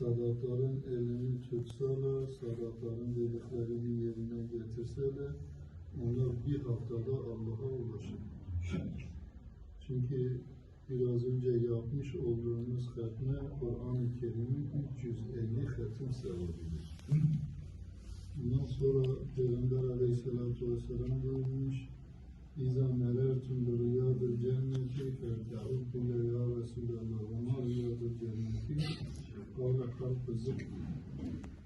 Sadatların elini tutsalar, sadatların dediklerini yerine getirseler, onlar bir haftada Allah'a ulaşır. Çünkü biraz önce yapmış olduğumuz hatme Kur'an-ı Kerim'in 350 hatim sevabıdır. Bundan sonra Peygamber Aleyhisselatü Vesselam buyurmuş, İza merertum bi riyadil kalp zık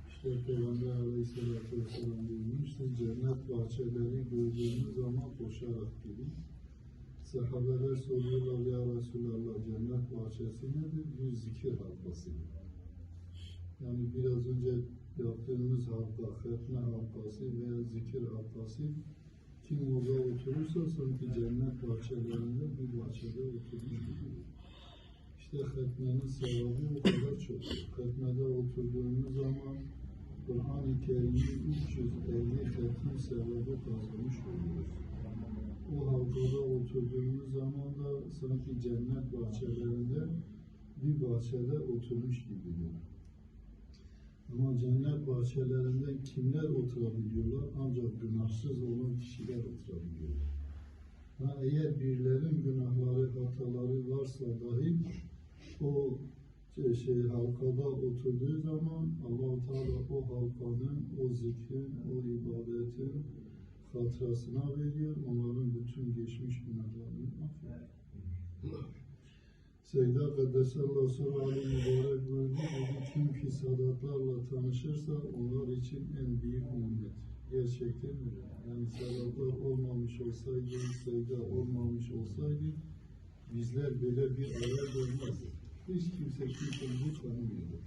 işte Peygamber Aleyhisselatü Vesselam buyurmuş, siz cennet bahçeleri gördüğünüz zaman koşarak gidin. Sahabeler soruyorlar ya Resulallah cennet bahçesi nedir? Bir zikir halkasıdır. Yani biraz önce yaptığımız halka, fetne halkası veya zikir halkası kim orada oturursa sanki cennet bahçelerinde bir bahçede oturmuş gibi. İşte fetnenin sevabı o kadar çok. Fetnede oturduğumuz zaman Kur'an-ı Kerim'in 350 fetne sevabı kazanmış oluyoruz. O halkada oturduğumuz zaman da sanki cennet bahçelerinde bir bahçede oturmuş gibidir. Ama cennet bahçelerinde kimler oturabiliyorlar? Ancak günahsız olan kişiler oturabiliyorlar. Ha, eğer birilerinin günahları, hataları varsa dahi o şey, şey, halkada oturduğu zaman allah Teala o halkanın, o zikrin, o ibadetin hatırasına veriyor. Onların bütün geçmiş günahlarını affediyor. Seyda Kaddesallahu sallallahu mübarek buyurdu. Kim ki sadatlarla tanışırsa onlar için en büyük nimet. Gerçekten öyle. Yani sadatlar olmamış olsaydı, seyda olmamış olsaydı bizler böyle bir araya gelmezdik. Hiç kimse kimseyi bu tanımıyordu.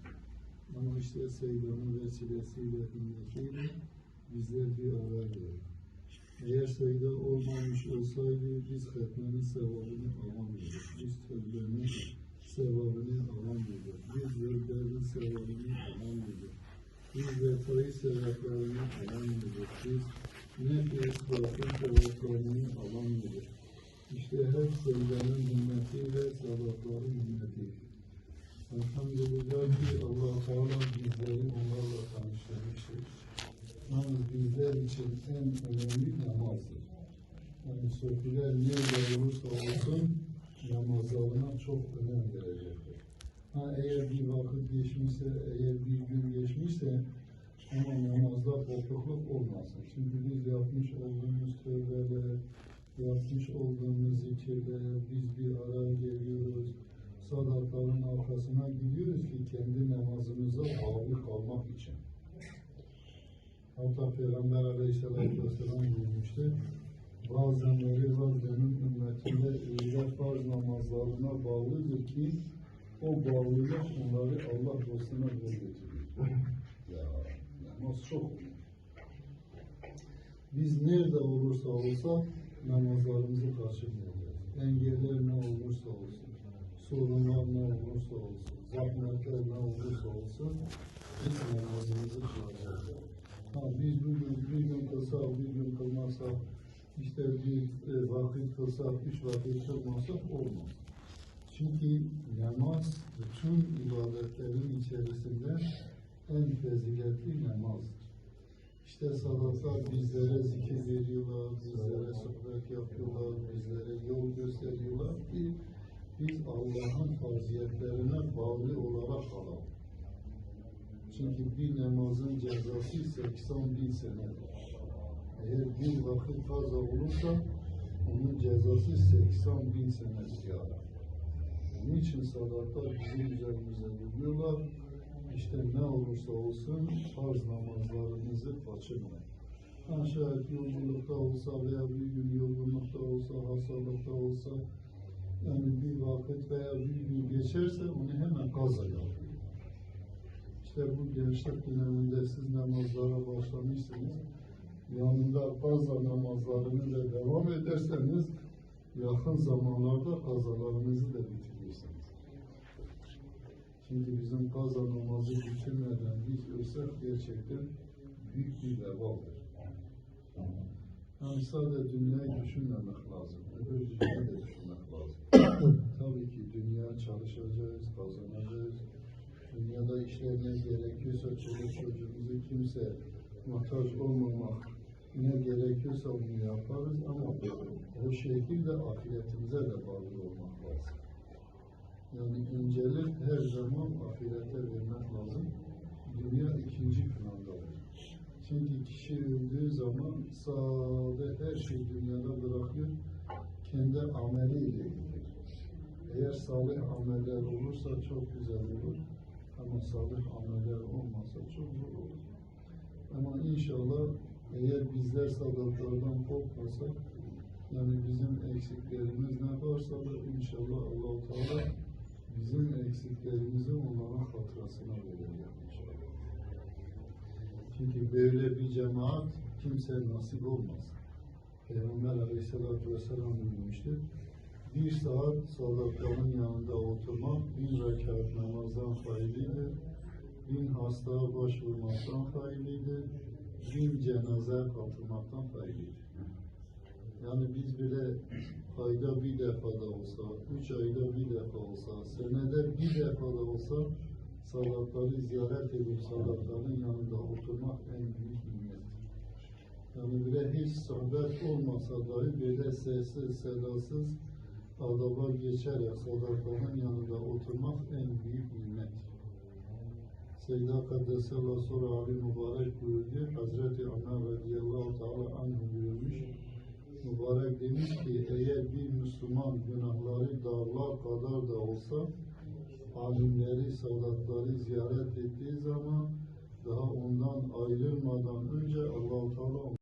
Ama işte seydanın vesilesiyle, himmetiyle bizler bir araya geldik. Eğer sayıda olmamış olsaydı biz hatmenin sevabını alamıyorduk. Biz tövbenin sevabını alamıyorduk. Biz yılların sevabını alamıyorduk. Biz vefayı sevaplarını alamıyorduk. Biz nefes bakım sevaplarını alamıyorduk. İşte hep sayıdanın hürmetiyle sabahların hürmetiyle. Elhamdülillah ki allah Teala bizleri onlarla tanıştırmıştır. Yalnız bizler için en önemli namazdır. Yani sofiler nerede olursa olsun namazlarına çok önem verecektir. Ha eğer bir vakit geçmişse, eğer bir gün geçmişse ama namazda kopukluk olmasın. Çünkü biz yapmış olduğumuz tövbeler, yapmış olduğumuz zikirler, biz bir araya geliyoruz. Sadakların arkasına gidiyoruz ki kendi namazımıza bağlı kalmak için. Hatta Peygamber Aleyhisselatü Vesselam buyurmuştu. Bazenleri var benim ümmetimde öyle farz namazlarına bağlıdır ki o bağlılık onları Allah dostuna yol ya namaz çok. Biz nerede olursa olsa namazlarımızı kaçırmayacağız. Engeller sorunlar ne olursa olsun, zahmetler ne olursa olsun biz namazımızı kılacağız. Ha, biz bugün bir gün kılsak, bir gün kılmazsak, işte bir e, vakit kılsak, üç vakit kılmazsak olmaz. Çünkü namaz bütün ibadetlerin içerisinde en faziletli namazdır. İşte salatlar bizlere zikir biz Allah'ın faziletlerine bağlı olarak kalalım. Çünkü bir namazın cezası 80 bin senedir. Eğer bir vakit fazla olursa onun cezası 80 bin sene ziyaret. Onun için salatlar bizim üzerimize duruyorlar. İşte ne olursa olsun farz namazlarınızı kaçırmayın. Ha şayet yolculukta olsa veya bir gün yorgunlukta olsa, hastalıkta olsa yani bir vakit veya bir gün geçerse onu hemen kaza yapın. İşte bu gençlik döneminde siz namazlara başlamışsınız. Yanında fazla namazlarınızla devam ederseniz yakın zamanlarda kazalarınızı da bitirirsiniz. Şimdi bizim kaza namazı bitirmeden biz ölsek gerçekten büyük bir vebaldır. Yani sadece dünyayı düşünmemek lazım. Öbür dünyayı da düşünmek lazım. Tabii ki dünya çalışacağız, kazanacağız. dünyada işlerine gerekiyorsa çocuk çocuğumuzu kimse muhtaç olmamak ne gerekiyorsa bunu yaparız ama o şekilde ahiretimize de bağlı olmak lazım. Yani incelik her zaman ahirete vermek lazım. Dünya ikinci plandadır. Çünkü kişi öldüğü zaman sade her şey dünyada bırakıyor, kendi ameliyle gidiyor. Eğer salih ameller olursa çok güzel olur. Ama salih ameller olmazsa çok zor olur. Ama inşallah eğer bizler sadatlardan korkmasak, yani bizim eksiklerimiz ne varsa da inşallah allah Teala bizim eksiklerimizi onların verecek inşallah. Çünkü böyle bir cemaat kimse nasip olmaz. Peygamber aleyhissalatü vesselam buyurmuştur. Bir saat salatların yanında oturmak bin rekat namazdan hayırlıdır. Bin hastaya başvurmaktan hayırlıdır. Bin cenaze katılmaktan hayırlıdır. Yani biz bile ayda bir defa da olsa, üç ayda bir defa olsa, senede bir defa da olsa salatları ziyaret edip salatların yanında oturmak en büyük nimettir. Yani bile hiç sohbet olmasa dahi böyle sessiz, sedasız adaba geçerek salatların yanında oturmak en büyük nimet. Seyyid-i Kaddesallahu sonra Ali Mübarek buyurdu. Hazreti Ömer radıyallahu teala anhu buyurmuş. Mübarek demiş ki eğer bir Müslüman günahları dağlar kadar da olsa alimleri, sadatları ziyaret ettiği zaman daha ondan ayrılmadan önce Allah-u Teala